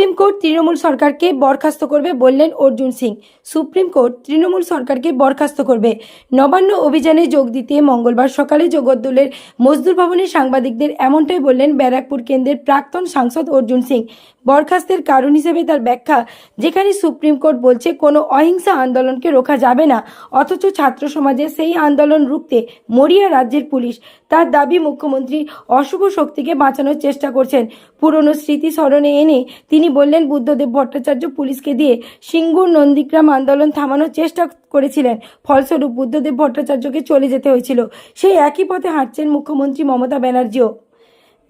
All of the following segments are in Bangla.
সুপ্রিম কোর্ট তৃণমূল সরকারকে বরখাস্ত করবে বললেন অর্জুন সিং। সুপ্রিম কোর্ট তৃণমূল সরকারকে বরখাস্ত করবে। নবান্ন অভিযানে যোগ দিতে মঙ্গলবার সকালে জগদ্দলের মজদুর ভবনে সাংবাদিকদের এমনটাই বললেন ব্যারাকপুর কেন্দ্রের প্রাক্তন সাংসদ অর্জুন সিং। বরখাস্তের কারণ হিসেবে তার ব্যাখ্যা, যেখানে সুপ্রিম কোর্ট বলছে কোনো অহিংসা আন্দোলনকে রোখা যাবে না, অথচ ছাত্র সমাজে সেই আন্দোলন রুখতে মরিয়া রাজ্যের পুলিশ তার দাবি মুখ্যমন্ত্রী অশুভ শক্তিকে বাঁচানোর চেষ্টা করছেন। পুরনো স্মৃতি স্মরণে এনে তিনি বললেন, বুদ্ধদেব ভট্টাচার্য পুলিশকে দিয়ে সিঙ্গুর নন্দীগ্রাম আন্দোলন থামানোর চেষ্টা করেছিলেন। ফলস্বরূপ বুদ্ধদেব ভট্টাচার্যকে চলে যেতে হয়েছিল। সেই একই পথে হাঁটছেন মুখ্যমন্ত্রী মমতা ব্যানার্জিও।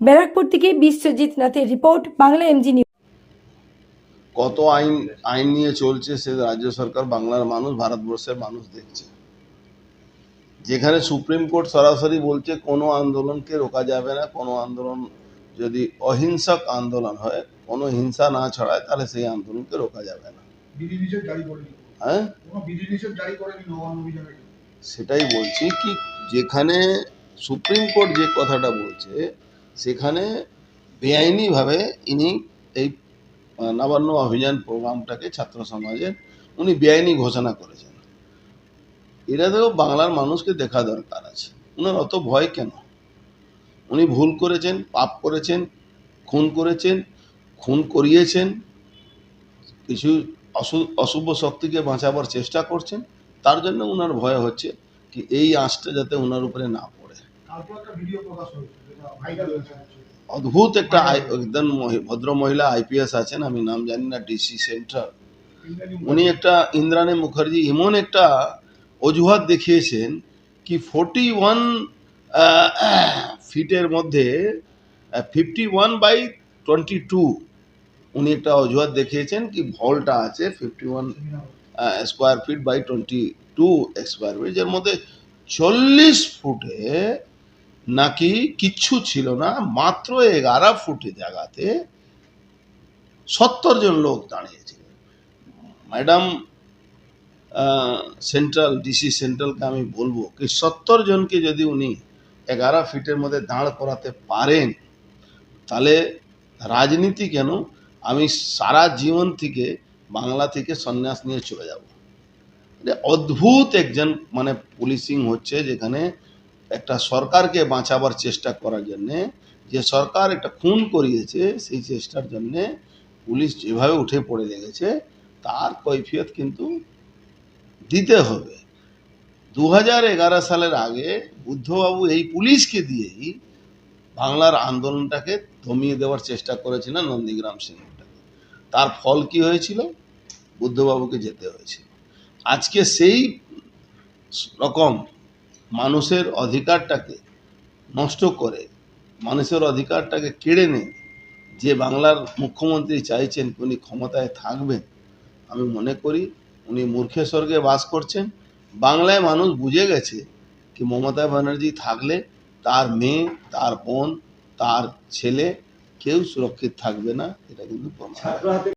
ব্যারাকপুর থেকে বিশ্বজিৎ নাথের রিপোর্ট, বাংলা এমজি নিউজ কত আইন আইন নিয়ে চলছে সে রাজ্য সরকার, বাংলার মানুষ, ভারতবর্ষের মানুষ দেখছে। যেখানে সুপ্রিম কোর্ট সরাসরি বলছে, কোনো আন্দোলনকে রোকা যাবে না, কোনো আন্দোলন যদি অহিংসক আন্দোলন হয় কোনো হিংসা না ছড়ায় তাহলে সেই আন্দোলনকে রোকা যাবে না। হ্যাঁ? সেটাই বলছি কি যেখানে সুপ্রিম কোর্ট যে কথাটা বলছে সেখানে বেআইনিভাবে ইনি এই নবান্ন অভিযান প্রোগ্রামটাকে ছাত্র সমাজের উনি বেআইনি ঘোষণা করেছেন। এটা তো বাংলার মানুষকে দেখা দরকার আছে। উনার অত ভয় কেন? উনি ভুল করেছেন পাপ করেছেন খুন করেছেন খুন করিয়েছেন কিছু অশু- অশুভ শক্তিকে বাঁচাবার চেষ্টা করছেন তার জন্য উনার ভয় হচ্ছে কি এই আঁচটা যাতে উনার উপরে না পড়ে। অদ্ভুত একটা একজন মহি- ভদ্র মহিলা আইপিএস আছেন আমি নাম জানি না ডিসি সেন্টার উনি একটা ইন্দ্রাণী মুখার্জি এমন একটা অজুহাত দেখিয়েছেন কি ফোর্টি ওয়ান ফিটের মধ্যে fifty one by twenty two উনি একটা অজুহাত দেখিয়েছেন কি ভলটা আছে fifty one square feet by twenty two square feet যার মধ্যে চল্লিশ ফুটে নাকি কিচ্ছু ছিল না, মাত্র এগারো ফুটে জায়গাতে সত্তর জন লোক দাঁড়িয়েছিলেন ম্যাডাম সেন্ট্রাল, ডিসি সেন্ট্রালকে আমি বলব কি সত্তর জনকে যদি উনি এগারো ফিটের মধ্যে দাঁড় করাতে পারেন, তাহলে রাজনীতি কেন? আমি সারা জীবন থেকে বাংলা থেকে সন্ন্যাস নিয়ে চলে যাব। এটা অদ্ভুত একজন মানে পুলিশিং হচ্ছে যেখানে একটা সরকারকে বাঁচাবার চেষ্টা করার জন্যে, যে সরকার একটা খুন করিয়েছে সেই চেষ্টার জন্যে পুলিশ যেভাবে উঠে পড়ে লেগেছে, তার কৈফিয়ত কিন্তু দিতে হবে। দু হাজার এগারো সালের আগে বুদ্ধবাবু এই পুলিশকে দিয়েই বাংলার আন্দোলনটাকে দমিয়ে দেওয়ার চেষ্টা করেছিলেন নন্দীগ্রাম সিংহটাকে তার ফল কি হয়েছিল? বুদ্ধবাবুকে যেতে হয়েছিল। আজকে সেই রকম মানুষের অধিকারটাকে নষ্ট করে, মানুষের অধিকারটাকে কেড়ে নিয়ে যে বাংলার মুখ্যমন্ত্রী চাইছেন উনি ক্ষমতায় থাকবেন, আমি মনে করি উনি মূর্খে স্বর্গে বাস করছেন বাংলায় মানুষ বুঝে গেছে কি মমতা ব্যানার্জি থাকলে তার মেয়ে, তার বোন, তার ছেলে কেউ সুরক্ষিত থাকবে না, এটা কিন্তু প্রমাণ।